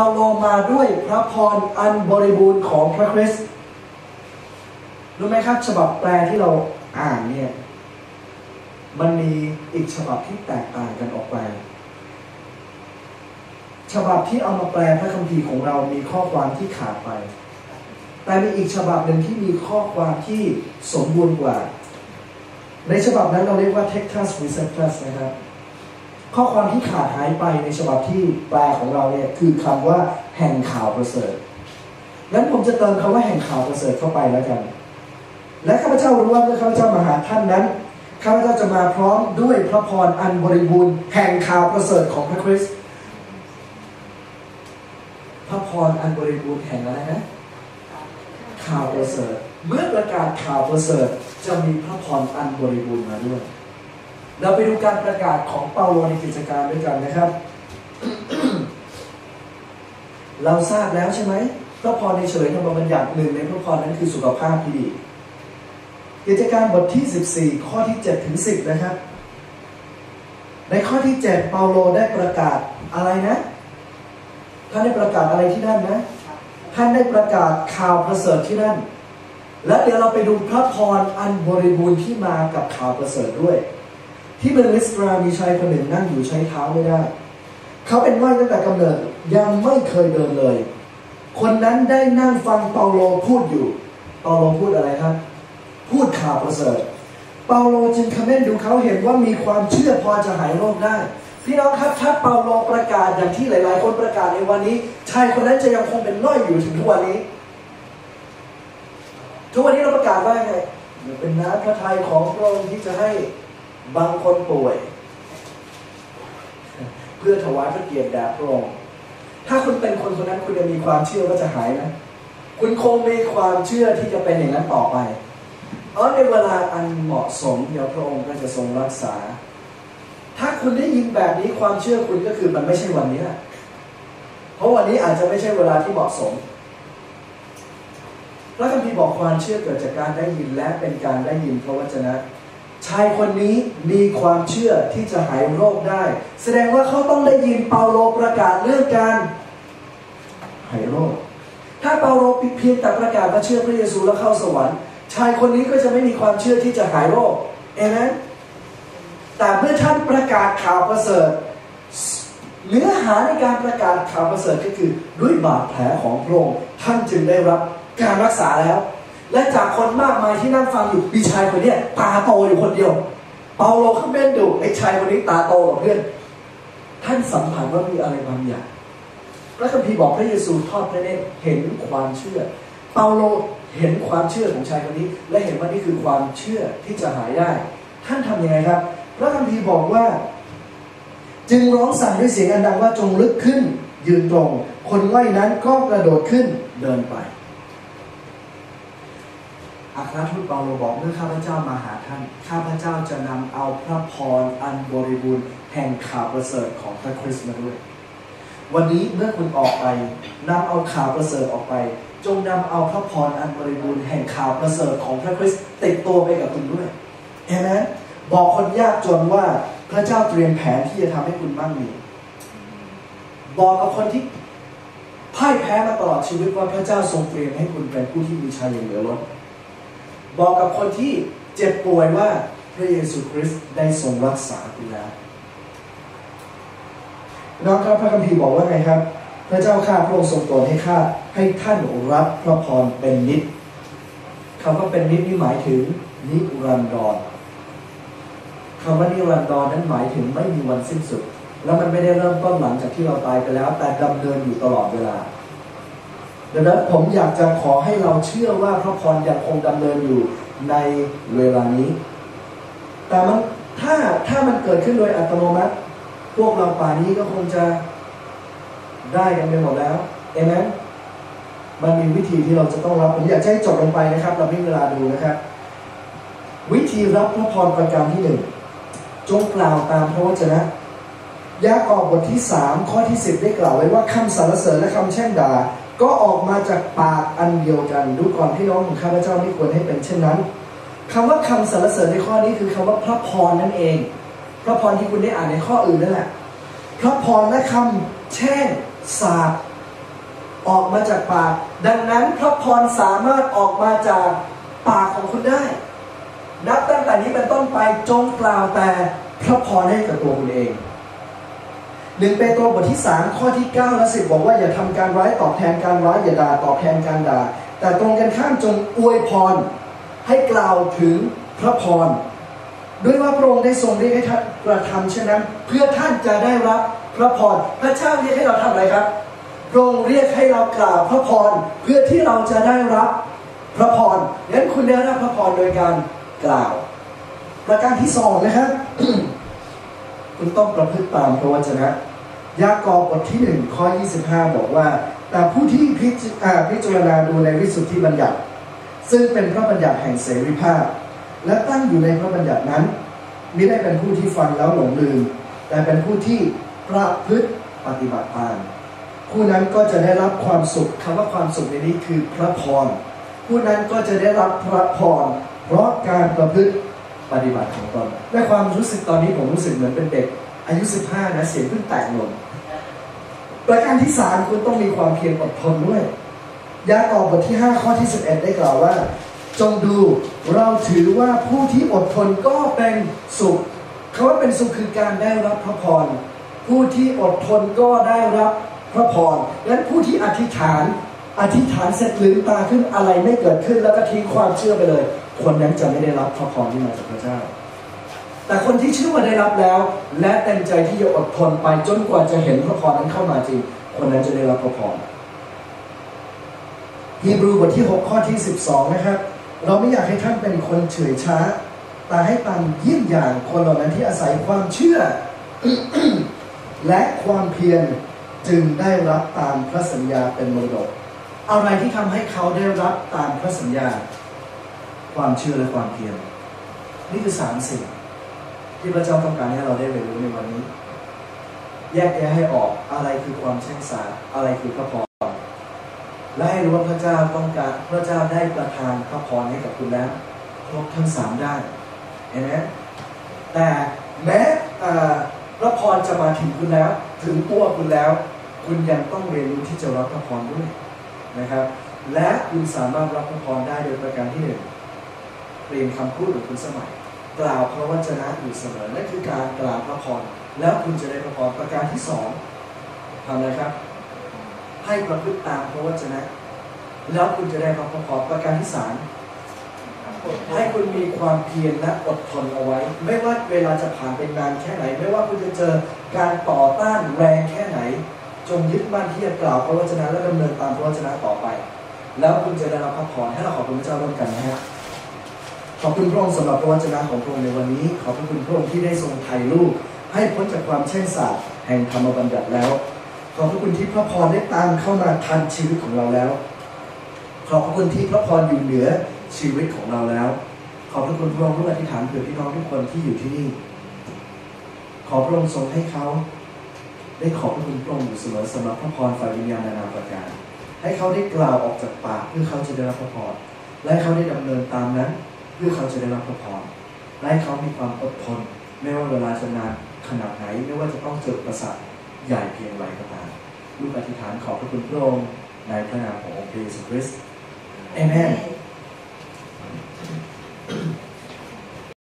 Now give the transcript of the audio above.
เปาโลมาด้วยพระพรอันบริบูรณ์ของพระคริสต์รู้ไหมครับ ฉบับแปลที่เราอ่านเนี่ย มันมีอีกฉบับที่แตกต่างกันออกไป ฉบับที่เอามาแปลพระคัมภีร์ของเรามีข้อความที่ขาดไป แต่มีอีกฉบับหนึ่งที่มีข้อความที่สมบูรณ์กว่า ในฉบับนั้นเราเรียกว่า Textus Receptus นะครับ ข้อความที่ขาดหายไปในฉบับที่แปลของเราเนี่ยคือคำว่าแห่งข่าวประเสริฐงั้นผมจะเติมคำว่าแห่งข่าวประเสริฐเข้าไปแล้วกัน และข้าพเจ้ารู้ว่าเมื่อข้าพเจ้ามาหาท่านนั้นข้าพเจ้าจะมาพร้อมด้วยพระพรอันบริบูรณ์แห่งข่าวประเสริฐของพระคริสต์พระพรอันบริบูรณ์แห่งอะไรนะข่าวประเสริฐเมื่อประกาศข่าวประเสริฐจะมีพระพรอันบริบูรณ์มาด้วย เราไปดูการประกาศของเปาโลในกิจการด้วยกันนะครับ เราทราบแล้วใช่ไหมพระพรในเฉลยธรรมบัญญัติหนึ่งในพระพรนั้นคือสุขภาพที่ดีกิจการบทที่ 14 ข้อที่ 7 ถึง 10 นะครับ ในข้อที่ 7 เปาโลได้ประกาศอะไรนะ ท่านได้ประกาศอะไรที่นั่นนะ ท่านได้ประกาศข่าวประเสริฐที่นั่น และเดี๋ยวเราไปดูพระพรอันบริบูรณ์ที่มากับข่าวประเสริฐด้วย ที่เมืองลิสตรามีชายคนหนึ่งนั่งอยู่ใช้เท้าไม่ได้ เขาเป็นว่ายตั้งแต่กำเนิดยังไม่เคยเดินเลย คนนั้นได้นั่งฟังเปาโลพูดอยู่ เปาโลพูดอะไรครับ พูดข่าวประเสริฐ เปาโลจึงคำเมนดูเขาเห็นว่ามีความเชื่อพอจะหายโรคได้ พี่น้องครับถ้าเปาโลประกาศอย่างที่หลาย ๆ คนประกาศในวันนี้ ชายคนนั้นจะยังคงเป็นน้อยอยู่ถึงทุกวันนี้ ทุกวันนี้เราประกาศว่าไงเป็นน้ำพระทัยของพระองค์ที่จะให้ บางคนป่วย เพื่อถวายพระเกียรติแด่พระองค์ถ้าคุณเป็นคนคนนั้นคุณจะมีความเชื่อว่าจะหายไหมคุณคงมีความเชื่อที่จะเป็นอย่างนั้นต่อไปเพราะในเวลาอันเหมาะสมเดี๋ยวพระองค์ก็จะทรงรักษา ถ้าคุณได้ยินแบบนี้ความเชื่อคุณก็คือมันไม่ใช่วันนี้เพราะวันนี้อาจจะไม่ใช่เวลาที่เหมาะสมพระคัมภีร์บอกความเชื่อเกิดจากการได้ยินและเป็นการได้ยินพระวจนะ ชายคนนี้มีความเชื่อที่จะหายโรคได้ แสดงว่าเขาต้องได้ยินเปาโลประกาศเรื่องการหายโรค ถ้าเปาโลเพียงแต่ประกาศว่าเชื่อพระเยซูแล้วเข้าสวรรค์ ชายคนนี้ก็จะไม่มีความเชื่อที่จะหายโรคเอเมนแต่เมื่อท่านประกาศข่าวประเสริฐเนื้อหาในการประกาศข่าวประเสริฐก็คือด้วยบาดแผลของพระองค์ท่านจึงได้รับการรักษาแล้ว และจากคนมากมายที่นั่งฟังอยู่มีชายคนนี้ตาโตอยู่คนเดียว เปาโลขึ้นเป็นดูไอ้ชายคนนี้ตาโตกว่าเพื่อน ท่านสัมผัสว่ามีอะไรบางอย่างพระคัมภีร์บอกพระเยซูทอดพระเนตรเห็นความเชื่อ เปาโลเห็นความเชื่อของชายคนนี้ และเห็นว่านี่คือความเชื่อที่จะหายได้ ท่านทำยังไงครับพระคัมภีร์บอกว่า จึงร้องสั่งด้วยเสียงอันดังว่าจงลุกขึ้น ยืนตรง คนไล่นั้นก็กระโดดขึ้นเดินไป อัครทูตเปาโลบอกเมื่อข้าพเจ้ามาหาท่าน ข้าพเจ้าจะนำเอาพระพรอันบริบูรณ์แห่งข่าวประเสริฐของพระคริสต์มาด้วย วันนี้เมื่อคุณออกไปนำเอาข่าวประเสริฐออกไป จงนำเอาพระพรอันบริบูรณ์แห่งข่าวประเสริฐของพระคริสต์ติดตัวไปกับคุณด้วยเห็นไหมบอกคนยากจนว่าพระเจ้าเตรียมแผนที่จะทำให้คุณมั่งมีบอกกับคนที่พ่ายแพ้มาตลอดชีวิตว่าพระเจ้าทรงเตรียมให้คุณเป็นผู้ที่มีชัยอย่างเหลือล้น บอกกับคนที่เจ็บป่วยว่าพระเยซูคริสต์ได้ทรงรักษาคุณแล้วน้องครับพระคัมภีร์บอกว่าไงครับ พระเจ้าข้าพระองค์ทรงโปรดให้ข้าให้ท่านรับพระพรเป็นนิดคำว่าเป็นนิดนี่หมายถึงนิรันดรคำว่านิรันดรนั้นหมายถึงไม่มีวันสิ้นสุด แล้วมันไม่ได้เริ่มต้นหลังจากที่เราตายไปแล้ว แต่ดำเนินอยู่ตลอดเวลา ดังนั้นผมอยากจะขอให้เราเชื่อว่าพระพรยังคงดำเนินอยู่ในเวลานี้ แต่มันถ้าถ้ามันเกิดขึ้นโดยอัตโนมัติ พวกเราป่านี้ก็คงจะได้กันไปหมดแล้วเอเมนมันมีวิธีที่เราจะต้องรับ ผมอยากให้จบลงไปนะครับ เราไม่มีเวลาดูนะครับ วิธีรับพระพรประการที่หนึ่งจงกล่าวตามพระวจนะยากอบบทที่สามข้อที่สิบได้กล่าวไว้ว่าคำสรรเสริญและคำแช่งด่า ก็ออกมาจากปากอันเดียวกัน ดูก่อนพี่น้องของข้าพเจ้าไม่ควรให้เป็นเช่นนั้นคำว่าคำสรรเสริญในข้อนี้คือคำว่าพระพรนั่นเอง พระพรที่คุณได้อ่านในข้ออื่นนั่นแหละ พระพรและคำแช่งสาบออกมาจากปาก ดังนั้นพระพรสามารถออกมาจากปากของคุณได้ นับตั้งแต่นี้เป็นต้นไปจงกล่าวแต่พระพรให้กับตัวคุณเอง หนึ่งเปโตรบทที่ 3 ข้อที่9และ10 บอกว่าอย่าทำการร้ายตอบแทนการร้ายอย่าด่าตอบแทนการด่า แต่ตรงกันข้ามจงอวยพร ให้กล่าวถึงพระพรด้วยว่าพระองค์ได้ทรงเรียกให้ท่านกระทำเช่นนั้น เพื่อท่านจะได้รับพระพรพระเจ้าเรียกให้เราทำอะไรครับพระองค์เรียกให้เรากล่าวพระพรเพื่อที่เราจะได้รับพระพรงั้นคุณได้รับพระพรโดยการกล่าว ประการที่สองนะครับคุณต้องประพฤติตามพระวจนะ ยากอบบทที่หนึ่งข้อ 25 บอกว่า แต่ผู้ที่พิจาพิจารณาดูในวิสุทธิบัญญัติ ซึ่งเป็นพระบัญญัติแห่งเสรีภาพ และตั้งอยู่ในพระบัญญัตินั้นไม่ได้เป็นผู้ที่ฟังแล้วหลงลืม แต่เป็นผู้ที่ประพฤติปฏิบัติตามผู้นั้นก็จะได้รับความสุขคำว่าความสุขในนี้คือพระพรผู้นั้นก็จะได้รับพระพรเพราะการประพฤติปฏิบัติของตนในความรู้สึกตอนนี้ผมรู้สึกเหมือนเป็นเด็ก อายุ 15 นะเสียงเพิ่งแตกหล่น ประการที่สามคุณต้องมีความเพียรอดทนด้วยยากอบบทที่ 5 ข้อที่ 11 ได้กล่าวว่า จงดูเราถือว่าผู้ที่อดทนก็เป็นสุขคำว่าเป็นสุขคือการได้รับพระพรผู้ที่อดทนก็ได้รับพระพรและผู้ที่อธิษฐาน อธิษฐานเสร็จลืมตาขึ้นอะไรไม่เกิดขึ้น แล้วก็ทิ้งความเชื่อไปเลย คนนั้นจะไม่ได้รับพระพรที่มาจากพระเจ้า แต่คนที่เชื่อว่าได้รับแล้ว และเต็มใจที่จะอดทนไปจนกว่าจะเห็นพระพรนั้นเข้ามาจริง คนนั้นจะได้รับพระพรฮีบรูบทที่ 6 ข้อที่ 12 นะครับ เราไม่อยากให้ท่านเป็นคนเฉยช้า แต่ให้ตามเยี่ยมอย่างคนเหล่านั้นที่อาศัยความเชื่อ และความเพียรจึงได้รับตามพระสัญญาเป็นมรดก อะไรที่ทำให้เขาได้รับตามพระสัญญา ความเชื่อและความเพียรนี่คือสามสิ่ง ที่พระเจ้าต้องการให้เราได้เรียนรู้ในวันนี้ แยกแยะให้ออกอะไรคือความแช่งสาอะไรคือพระพรและให้รู้ว่าพระเจ้าต้องการพระเจ้าได้ประทานพระพรให้กับคุณแล้วครบทั้งสามด้านเห็นไหมแต่แม้พระพรจะมาถึงคุณแล้ว ถึงตัวคุณแล้ว คุณยังต้องเรียนรู้ที่จะรับพระพรด้วยนะครับ และคุณสามารถรับพระพรได้โดยประการที่หนึ่งเปลี่ยนคำพูดของคุณสมัย กล่าวพระวจนะอยู่เสมอนั่นคือการกล่าวพระพรแล้วคุณจะได้พระพรประการที่สองทำอะไรครับ ให้ประพฤติตามพระวจนะ แล้วคุณจะได้พระพรประการที่สามให้คุณมีความเพียรและอดทนเอาไว้ ไม่ว่าเวลาจะผ่านไปนานแค่ไหน ไม่ว่าคุณจะเจอการต่อต้านแรงแค่ไหน จงยึดมั่นที่จะกล่าวพระวจนะและดำเนินตามพระวจนะต่อไป แล้วคุณจะได้รับพระพรให้เราขอบคุณพระเจ้าร่วมกันนะฮะ ขอบคุณพระองค์สำหรับพระวจนะของพระองค์ในวันนี้ ขอบคุณพระองค์ที่ได้ทรงไถ่ลูก ให้พ้นจากความแช่งสาปแห่งธรรมบัญญัติแล้ว ขอบพระคุณที่พระพรได้ตามเข้ามาทันชีวิตของเราแล้ว ขอบพระคุณที่พระพรอยู่เหนือชีวิตของเราแล้ว ขอบพระคุณพระองค์ร่วมอธิษฐานเผื่อพี่น้องทุกคนที่อยู่ที่นี่ ขอพระองค์ทรงให้เขาได้ขอบพระคุณพระองค์อยู่เสมอสำหรับพระพรฝ่ายวิญญาณนานาประการ ให้เขาได้กล่าวออกจากปากเพื่อเขาจะได้รับพระพรและให้เขาได้ดำเนินตามนั้น พื่อเขาจะได้รับพระพรและให้เขามีความอดทน ไม่ว่าเวลาจะนานขนาดไหน ไม่ว่าจะต้องเจอประสาทใหญ่เพียงไรก็ตามลูกอธิษฐานขอพระคุณพระองค์ในพระนามขององค์พระเยซูคริสต์เอเมน